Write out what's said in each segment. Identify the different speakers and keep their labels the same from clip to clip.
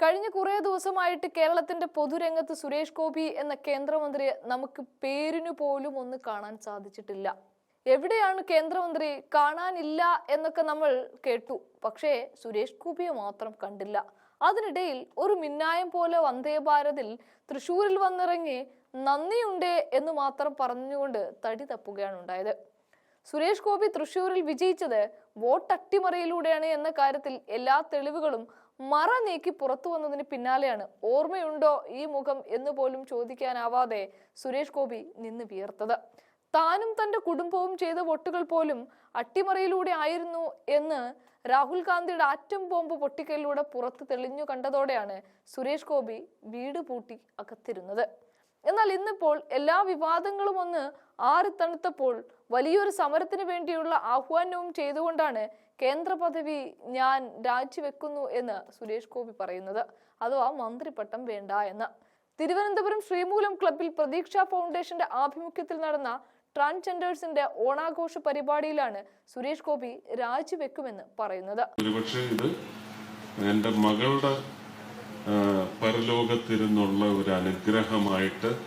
Speaker 1: കഴിഞ്ഞ കുറേ ദിവസമായിട്ട് കേരളത്തിന്റെ പൊതുരംഗത്ത് സുരേഷ് ഗോപി എന്ന കേന്ദ്രമന്ത്രിയെ നമുക്ക് പേരിനു പോലും ഒന്ന് കാണാൻ സാധിച്ചിട്ടില്ല. എവിടെയാണ് കേന്ദ്രമന്ത്രി കാണാനില്ല എന്നൊക്കെ നമ്മൾ കേട്ടു. പക്ഷേ സുരേഷ് ഗോപിയെ മാത്രം കണ്ടില്ല. അതിനിടയിൽ ഒരു മിന്നായം പോലെ വന്ദേ ഭാരതിൽ തൃശൂരിൽ വന്നിറങ്ങി നന്ദിയുണ്ട് എന്ന് മാത്രം പറഞ്ഞുകൊണ്ട് തടി തപ്പുകയാണ് ഉണ്ടായത്. സുരേഷ് ഗോപി തൃശൂരിൽ വിജയിച്ചത് വോട്ട് അട്ടിമറിയിലൂടെയാണ് എന്ന കാര്യത്തിൽ എല്ലാ തെളിവുകളും മറ നീക്കി പുറത്തു വന്നതിന് പിന്നാലെയാണ്. ഓർമ്മയുണ്ടോ ഈ മുഖം എന്ന് പോലും ചോദിക്കാനാവാതെ സുരേഷ് ഗോപി നിന്ന് വിയർത്തത്. താനും തന്റെ കുടുംബവും ചെയ്ത വോട്ടുകൾ പോലും അട്ടിമറിയിലൂടെ ആയിരുന്നു എന്ന് രാഹുൽ ഗാന്ധിയുടെ ആറ്റം ബോംബ് പൊട്ടിക്കലിലൂടെ പുറത്ത് തെളിഞ്ഞു കണ്ടതോടെയാണ് സുരേഷ് ഗോപി വീട് പൂട്ടി അകത്തിരുന്നത്. എന്നാൽ ഇന്നിപ്പോൾ എല്ലാ വിവാദങ്ങളും ഒന്ന് ആറിത്തണുത്തപ്പോൾ വലിയൊരു സമരത്തിന് വേണ്ടിയുള്ള ആഹ്വാനവും ചെയ്തുകൊണ്ടാണ് കേന്ദ്ര പദവി ഞാൻ രാജിവെക്കുന്നു എന്ന് സുരേഷ് ഗോപി പറയുന്നത്. അഥവാ മന്ത്രിപ്പട്ടം വേണ്ട എന്ന്. തിരുവനന്തപുരം ശ്രീമൂലം ക്ലബിൽ പ്രതീക്ഷ ഫൗണ്ടേഷന്റെ ആഭിമുഖ്യത്തിൽ നടന്ന ട്രാൻസ്ജെൻഡേഴ്സിന്റെ ഓണാഘോഷ പരിപാടിയിലാണ് സുരേഷ് ഗോപി രാജിവെക്കുമെന്ന് പറയുന്നത്.
Speaker 2: ഇത് എന്റെ മകളുടെ പരലോകത്തിരുന്നുള്ള ഒരു അനുഗ്രഹമായിട്ട്.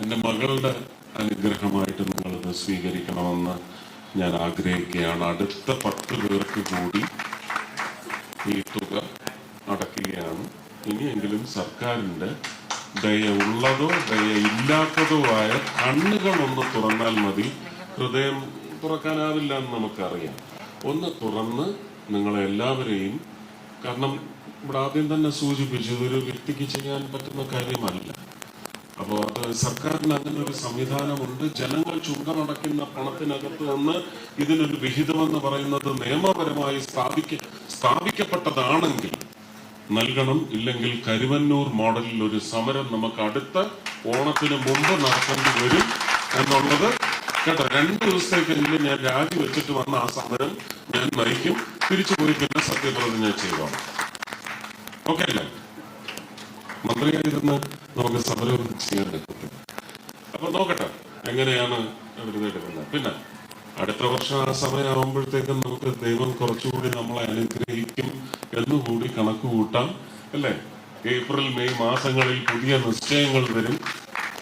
Speaker 2: എന്റെ മകളുടെ അനുഗ്രഹമായിട്ട് നിങ്ങളിത് സ്വീകരിക്കണമെന്ന് ഞാൻ ആഗ്രഹിക്കുകയാണ്. അടുത്ത പത്ത് പേർക്ക് കൂടി ഈ തുക അടക്കുകയാണ്. ഇനിയെങ്കിലും സർക്കാരിന്റെ ദയ ഉള്ളതോ ദയ ഇല്ലാത്തതോ ആയ കണ്ണുകൾ ഒന്ന് തുറന്നാൽ മതി. ഹൃദയം തുറക്കാനാവില്ല എന്ന് നമുക്കറിയാം. ഒന്ന് തുറന്ന് നിങ്ങളെല്ലാവരെയും കാരണം ഇവിടെ ആദ്യം തന്നെ സൂചിപ്പിച്ചു ഇതൊരു വ്യക്തിക്ക് ചെയ്യാൻ പറ്റുന്ന കാര്യമല്ല. അപ്പോൾ അത് സർക്കാരിന് അങ്ങനെ ഒരു സംവിധാനമുണ്ട്. ജനങ്ങൾ ചുണ്ടനടക്കുന്ന പണത്തിനകത്ത് നിന്ന് ഇതിനൊരു വിഹിതമെന്ന് പറയുന്നത് നിയമപരമായി സ്ഥാപിക്ക സ്ഥാപിക്കപ്പെട്ടതാണെങ്കിൽ നൽകണം. ഇല്ലെങ്കിൽ കരുവന്നൂർ മോഡലിൽ ഒരു സമരം നമുക്ക് അടുത്ത ഓണത്തിന് മുമ്പ് നടത്തേണ്ടി വരും എന്നുള്ളത് കേട്ടോ. രണ്ട് ദിവസത്തേക്കെങ്കിലും ഞാൻ രാജിവെച്ചിട്ട് വന്ന ആ സമരം ഞാൻ നയിക്കും. തിരിച്ചു പോയി പിന്നെ സത്യപ്രതിജ്ഞ ചെയ്തോളാം. ഓക്കെ അല്ലേ മന്ത്രിയായിരുന്ന് നമുക്ക് സമരം ചെയ്യാൻ പറ്റും. അപ്പൊ നോക്കട്ടെ എങ്ങനെയാണ് എടുക്കുന്നത് പിന്നെ അടുത്ത വർഷം ആ സമയമാകുമ്പോഴത്തേക്കും നമുക്ക് ദൈവം കുറച്ചുകൂടി നമ്മളെ അനുഗ്രഹിക്കും എന്നുകൂടി കണക്ക് കൂട്ടാം അല്ലേ? ഏപ്രിൽ മെയ് മാസങ്ങളിൽ പുതിയ നിശ്ചയങ്ങൾ വരും.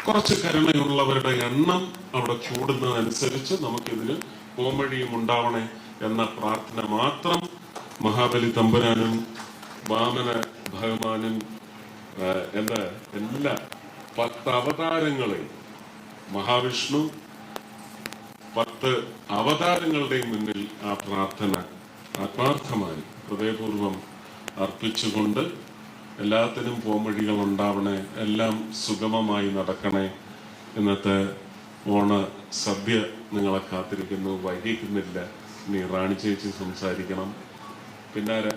Speaker 2: കുറച്ച് കരുണയുള്ളവരുടെ എണ്ണം അവിടെ കൂടുന്നതനുസരിച്ച് നമുക്കിതിന് പോംവഴിയും ഉണ്ടാവണേ എന്ന പ്രാർത്ഥന മാത്രം മഹാബലി തമ്പുരാനും വാമന ഭഗവാനൻ എന്ന എല്ലാ പത്ത് അവതാരങ്ങളെയും മഹാവിഷ്ണു പത്ത് അവതാരങ്ങളുടെയും മുന്നിൽ ആ പ്രാർത്ഥന ആത്മാർത്ഥമായി ഹൃദയപൂർവം അർപ്പിച്ചുകൊണ്ട് എല്ലാത്തിനും പോംവഴികൾ ഉണ്ടാവണേ എല്ലാം സുഗമമായി നടക്കണേ. ഇന്നത്തെ ഓണ സദ്യ നിങ്ങളെ കാത്തിരിക്കുന്നു. വൈകിക്കുന്നില്ല. നീ റാണി ചേച്ചി സംസാരിക്കണം. പിന്നാരെ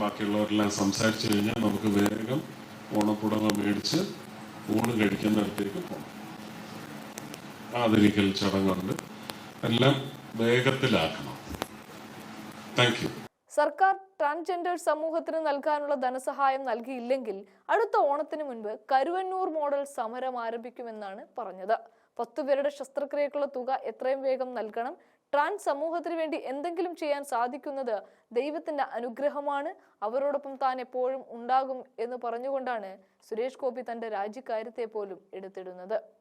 Speaker 2: ബാക്കിയുള്ളവരെല്ലാം സംസാരിച്ചു കഴിഞ്ഞാൽ നമുക്ക് വേഗം ഓണപ്പുടവ മേടിച്ച് ഊണ് കഴിക്കുന്നിടത്തേക്ക് പോകണം ആദരിക്കൽ ചടങ്ങുണ്ട്. എല്ലാം വേഗത്തിലാക്കണം. താങ്ക് യു
Speaker 1: സർക്കാർ ട്രാൻസ്ജെൻഡർ സമൂഹത്തിന് നൽകാനുള്ള ധനസഹായം നൽകിയില്ലെങ്കിൽ അടുത്ത ഓണത്തിന് മുൻപ് കരുവന്നൂർ മോഡൽ സമരം ആരംഭിക്കുമെന്നാണ് പറഞ്ഞത്. പത്തുപേരുടെ ശസ്ത്രക്രിയക്കുള്ള തുക എത്രയും വേഗം നൽകണം. ട്രാൻസ് സമൂഹത്തിന് വേണ്ടി എന്തെങ്കിലും ചെയ്യാൻ സാധിക്കുന്നത് ദൈവത്തിന്റെ അനുഗ്രഹമാണ്. അവരോടൊപ്പം താൻ എപ്പോഴും ഉണ്ടാകും എന്ന് പറഞ്ഞുകൊണ്ടാണ് സുരേഷ് ഗോപി തന്റെ രാജിക്കാര്യത്തെ പോലും എടുത്തിടുന്നത്.